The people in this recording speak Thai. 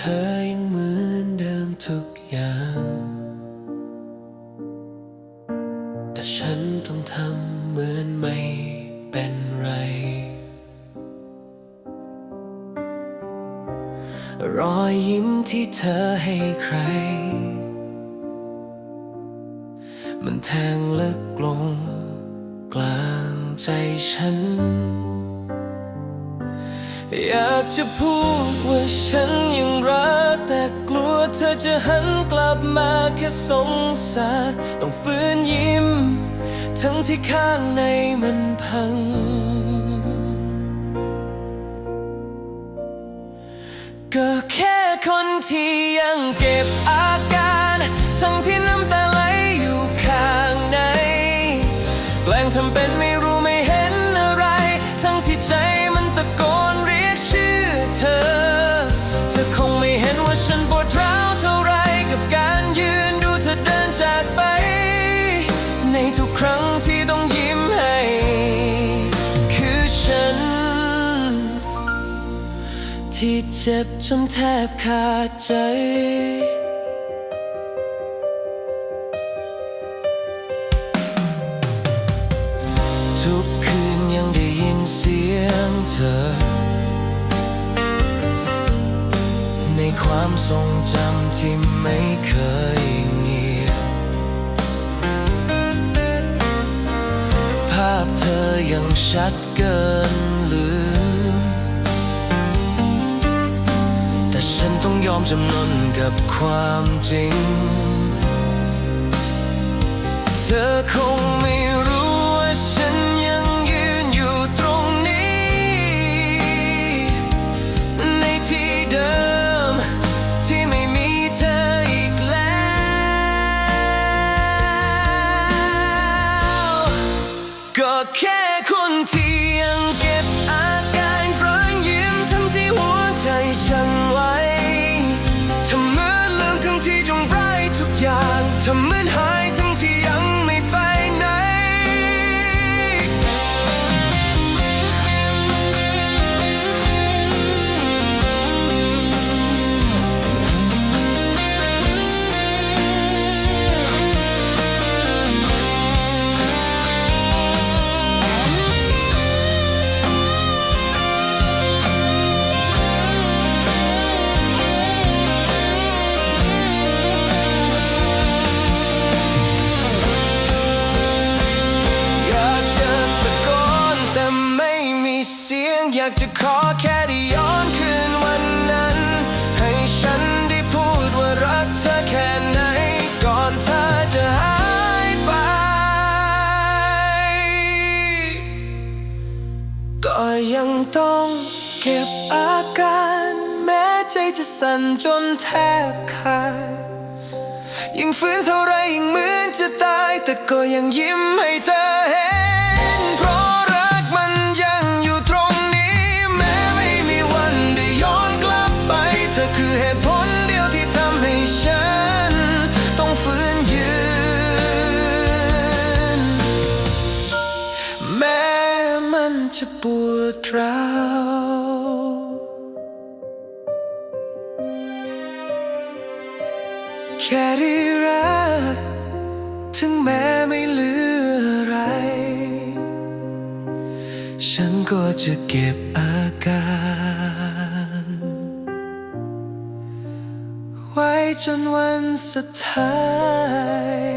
ธอยังเหมือนเดิมทุกอย่าง แต่ฉันต้องทำเหมือนไม่เป็นไร รอยยิ้มที่เธอให้ใคร มันแทงลึกลง กลางใจฉัน อยากจะพูดว่าฉันยังรัก แต่กลัวเธอจะหันกลับมาแค่สงสารต้องฝืนยิ้ม ทั้งที่ข้างในมันพัง ก็แค่คนที่ยังเก็บอาการ ทั้งที่ ที่เจ็บจนแทบขาดใจ ทุกคืนยังได้ยินเสียงเธอ ในความทรงจำที่ไม่เคยเงียบ ภาพเธอยังชัดเกิน จำนนกับความจริง เธอคงไม่รู้ว่าฉันยังยืนอยู่ตรงนี้ ในที่เดิมที่ไม่มีเธออีกแล้ว ก็แค่คนที่ ยงอยากจะขอแค่ได้ย้อนคืนวันนั้น ให้ฉันได้พูดว่ารักเธอแค่ไหน ก่อนเธอจะหายไป ก็ยังต้องเก็บอาการ แม้ใจจะสั่นจนแทบขาดยิ่งฝืนเท่าไรยิ่งเหมือนจะตาย แต่ก็ยังยิ้มให้เธอ นจะปวดร้าวแค่ได้รัก ถึงแม้ไม่เหลืออะไร ฉันก็จะเก็บอาการไว้จนวันสุดท้าย